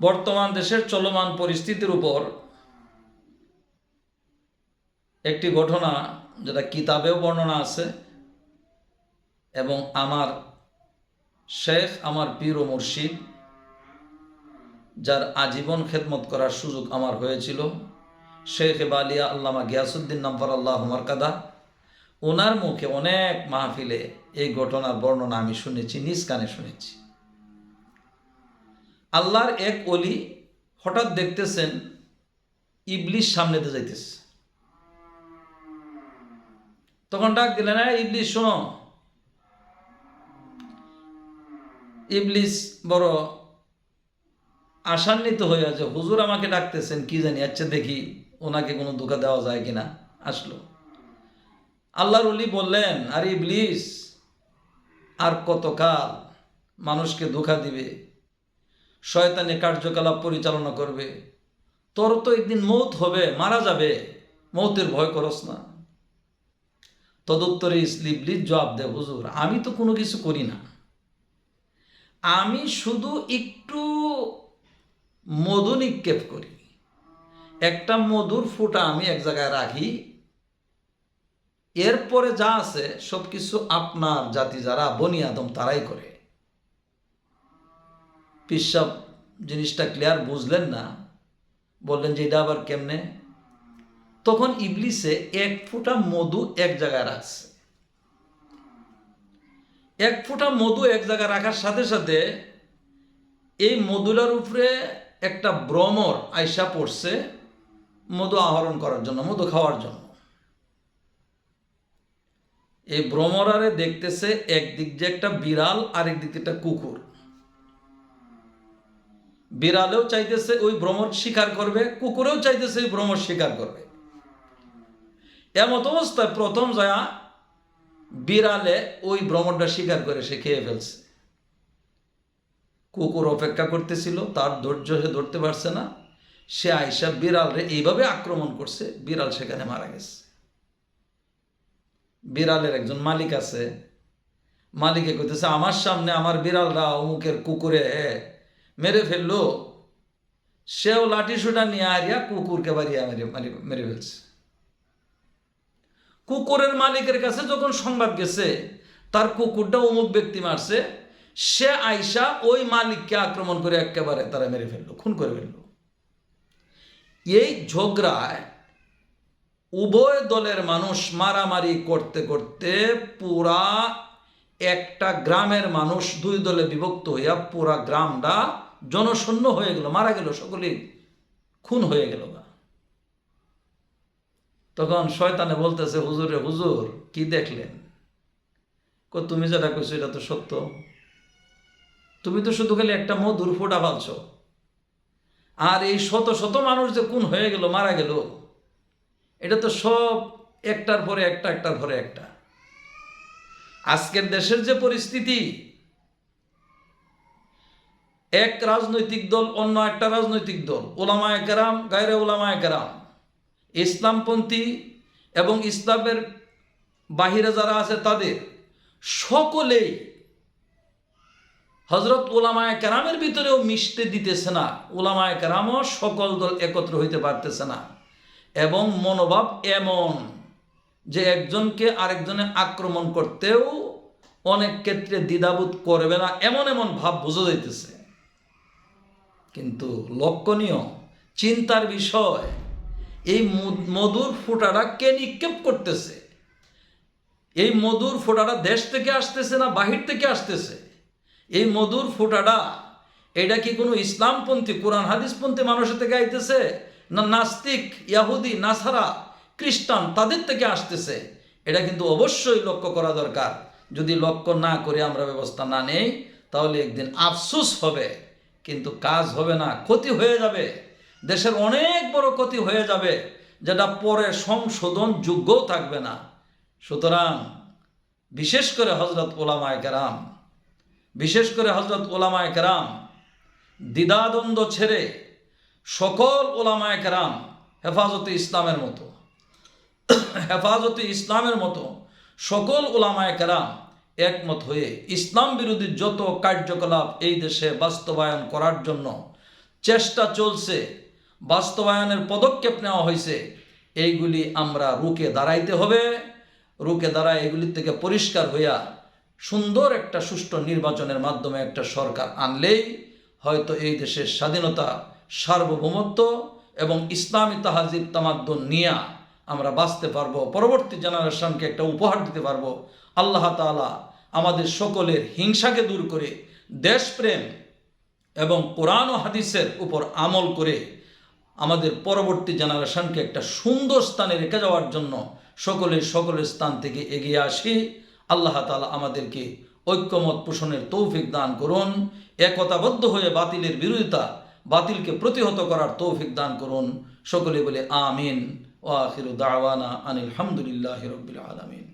বর্তমান দেশের চলমান পরিস্থিতির উপর একটি ঘটনা যেটা কিতাবেও বর্ণনা আছে এবং আমার শেখ, আমার পীর ও মুর্শিদ, যার আজীবন খেদমত করার সুযোগ আমার হয়েছিল, শেখ বালিয়া আল্লামা গিয়াসুদ্দিন নাম্বার আল্লাহ মারকাদা ওনার মুখে অনেক মাহফিলে এই ঘটনার বর্ণনা আমি শুনেছি, নিজ কানে শুনেছি। আল্লাহর এক অলি হঠাৎ দেখতেছেন ইবলিশ সামনেতে যাইতেছে। তখন ডাক দিলেন হ্যাঁ ইবলিশ শোনো। ইবলিস বড় আশান্বিত হয়ে আছে হুজুর আমাকে ডাকতেছেন, কি জানি আচ্ছা দেখি, ওনাকে কোনো ধোকা দেওয়া যায় কিনা? আসলো। আল্লাহর উলি বললেন, আর ইবলিস, আর কতকাল মানুষকে ধোকা দিবে? শয়তানি কার্যকলাপ পরিচালনা করবে। তোর তো একদিন মৌত হবে, মারা যাবে। মৌতের ভয় করস না। তদুত্তরে ইসলিবলিস জবাব দে, হুজুর, আমি তো কোনো কিছু করি না। আমি শুধু একটু মধু নিক্ষেপ করি। একটা মধুর ফুটা আমি এক জায়গায় রাখি। এরপরে যা আছে সব কিছু আপনার জাতি যারা, বনি আদম তারাই করে। পিসাব জিনিসটা ক্লিয়ার বুঝলেন না, বললেন যে এটা আবার কেমনে? তখন ইবলিসে এক ফুটা মধু এক জায়গায় রাখছে। এক ফুটা মধু এক জায়গায় রাখার সাথে সাথে এই মধুলার উপরে একটা ভ্রমর আয়সা পড়ছে মধু আহরণ করার জন্য, মধু খাওয়ার জন্য। এই ভ্রমরারে দেখতেছে একদিক যে একটা বিড়াল আরেক দিক একটা কুকুর। বিড়ালেও চাইতেছে ওই ভ্রমর শিকার করবে, কুকুরেও চাইতেছে ওই ভ্রমর শিকার করবে। এমত অবস্থায় প্রথম যায় বিড়ালে ওই ভ্রমণটা শিকার করে, সে খেয়ে ফেলছে। কুকুর অপেক্ষা করতেছিল, তার ধৈর্য সে ধরতে পারছে না। সে আইসা বিড়ালরে এইভাবে আক্রমণ করছে, বিড়াল সেখানে মারা গেছে। বিড়ালের একজন মালিক আছে। মালিকে কইতেছে, আমার সামনে আমার বিড়ালরা অমুকের কুকুরে মেরে ফেলল। সেও লাঠি সুটা নিয়ে আরিয়া কুকুরকে বাড়িয়ে মেরে মেরে ফেলছে। কুকুরের মালিকের কাছে যখন সংবাদ গেছে, তার কুকুরটা অমুক ব্যক্তি মারছে, সে আইসা ওই মালিককে আক্রমণ করে একেবারে তারা মেরে ফেলল, খুন করে ফেলল। এই ঝগড়ায় উভয় দলের মানুষ মারামারি করতে করতে পুরা একটা গ্রামের মানুষ দুই দলে বিভক্ত হইয়া পুরা গ্রামটা জনশূন্য হয়ে গেল, মারা গেল, সকলেই খুন হয়ে গেল গা। তখন শয়তানে বলতেছে, হুজুরে হুজুর, কি দেখলেন? কো, তুমি যেটা কইছো এটা তো সত্য। তুমি তো শুধু খালি একটা মধুর ফোটা পাচ্ছ আর এই শত শত মানুষ যে কোন হয়ে গেল, মারা গেল, এটা তো সব একটার পরে একটা, একটার পরে একটা। আজকের দেশের যে পরিস্থিতি এক রাজনৈতিক দল, অন্য একটা রাজনৈতিক দল। ওলামায় কেরাম, গায়রে ওলামায় কেরাম। ইসলামপন্থী এবং ইসলামের বাহিরে যারা আছে তাদের সকলেই হজরত ওলামায় কেরামের ভিতরেও মিশতে দিতেছে না। ওলামায় কেরামও সকল দল একত্র হইতে পারতেছে না। এবং মনোভাব এমন যে একজনকে আরেকজনে আক্রমণ করতেও অনেক ক্ষেত্রে দ্বিধাবোধ করবে না। এমন এমন ভাব বোঝা যাইতেছে। কিন্তু লক্ষণীয় চিন্তার বিষয়, এই মধু- মধুর ফোঁটাটা কে নিক্ষেপ করতেছে? এই মধুর ফোঁটাটা দেশ থেকে আসতেছে না বাহির থেকে আসতেছে? এই মধুর ফোঁটাটা, এটা কি কোনো ইসলামপন্থী, কোরআন হাদিসপন্থী মানুষের থেকে আইতেছে? না নাস্তিক, ইয়াহুদি, নাসারা, খ্রিস্টান তাদের থেকে আসতেছে? এটা কিন্তু অবশ্যই লক্ষ্য করা দরকার। যদি লক্ষ্য না করে, আমরা ব্যবস্থা না নেই, তাহলে একদিন আফসোস হবে। কিন্তু কাজ হবে না, ক্ষতি হয়ে যাবে। দেশের অনেক বড় ক্ষতি হয়ে যাবে, যেটা পরে সংশোধন যোগ্যও থাকবে না। সুতরাং বিশেষ করে হজরত ওলামায় কেরাম, বিশেষ করে হজরত ওলামায় কেরাম, দ্বিধাদ্বন্দ্ব ছেড়ে সকল ওলামায় কেরাম হেফাজতে ইসলামের মতো, হেফাজতে ইসলামের মতো সকল ওলামায় কেরাম একমত হয়ে ইসলাম বিরোধী যত কার্যকলাপ এই দেশে বাস্তবায়ন করার জন্য চেষ্টা চলছে, বাস্তবায়নের পদক্ষেপ নেওয়া হয়েছে, এইগুলি আমরা রুকে দাঁড়াইতে হবে। রুকে দাঁড়ায় এগুলির থেকে পরিষ্কার হইয়া সুন্দর একটা সুষ্ঠু নির্বাচনের মাধ্যমে একটা সরকার আনলেই হয়তো এই দেশের স্বাধীনতা, সার্বভৌমত্ব এবং ইসলামী তাহাজিব তামাদ্দন নিয়া আমরা বাঁচতে পারব, পরবর্তী জেনারেশনকে একটা উপহার দিতে পারব। আল্লাহ তাআলা আমাদের সকলের হিংসাকে দূর করে দেশপ্রেম এবং কোরআন ও হাদিসের উপর আমল করে আমাদের পরবর্তী জেনারেশনকে একটা সুন্দর স্থানে রেখে যাওয়ার জন্য সকলে সকলের স্থান থেকে এগিয়ে আসি। আল্লাহ তাআলা আমাদেরকে ঐক্যমত পোষণের তৌফিক দান করুন, একতাবদ্ধ হয়ে বাতিলের বিরোধিতা বাতিলকে প্রতিহত করার তৌফিক দান করুন। সকলে বলে আমিন। ও আখিরু দাওয়ানা আনিল হামদুলিল্লাহ রবিল আলমিন।